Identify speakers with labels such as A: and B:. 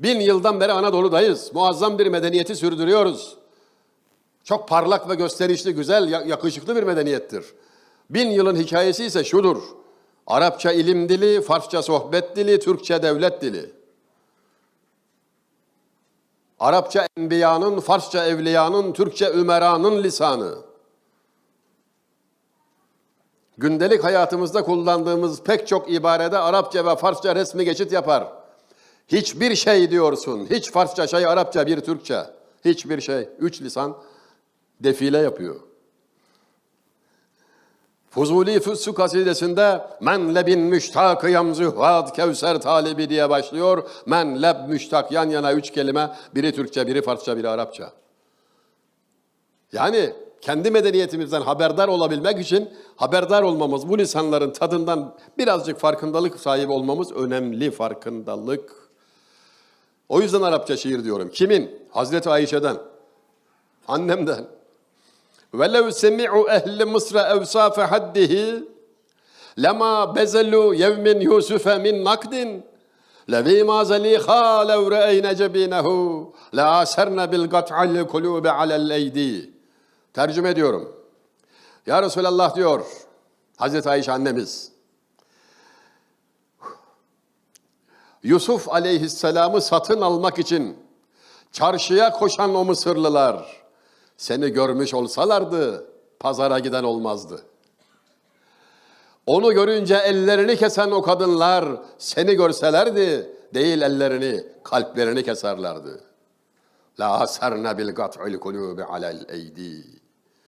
A: Bin yıldan beri Anadolu'dayız. Muazzam bir medeniyeti sürdürüyoruz. Çok parlak ve gösterişli, güzel, ya- yakışıklı bir medeniyettir. Bin yılın hikayesi ise şudur. Arapça ilim dili, Farsça sohbet dili, Türkçe devlet dili. Arapça enbiyanın, Farsça evliyanın, Türkçe ümeranın lisanı. Gündelik hayatımızda kullandığımız pek çok ibarede Arapça ve Farsça resmi geçit yapar. Hiçbir şey diyorsun, hiç Farsça şey Arapça bir Türkçe. Hiçbir şey, üç lisan defile yapıyor. Fuzuli Füssü kasidesinde men lebin müştakıyam zühvad kevser talibi diye başlıyor. Men leb müştak yan yana üç kelime. Biri Türkçe, biri Farsça, biri Arapça. Yani kendi medeniyetimizden haberdar olabilmek için haberdar olmamız, bu lisanların tadından birazcık farkındalık sahibi olmamız önemli farkındalık. O yüzden Arapça şiir diyorum. Kimin? Hazreti Ayşe'den, annemden. وَلَوْ سَمِعُوا اَهْلِ مِصْرَ اَوْسَافَ حَدِّهِ لَمَا بَزَلُوا يَوْمٍ يُوسُفَ مِنْ نَقْدٍ لَذ۪يمَا زَل۪يخَا لَوْ رَأَيْنَ جَب۪ينَهُ لَآسَرْنَ بِالْقَطْعَ الْقُلُوبِ عَلَى الْاَيْد۪ي Tercüme ediyorum. Ya Resulallah diyor, Hazreti Ayşe annemiz, Yusuf aleyhisselamı satın almak için çarşıya koşan o Mısırlılar seni görmüş olsalardı pazara giden olmazdı. Onu görünce ellerini kesen o kadınlar seni görselerdi değil ellerini kalplerini keserlerdi. La asarna bil gat'il kulubi alel eydi.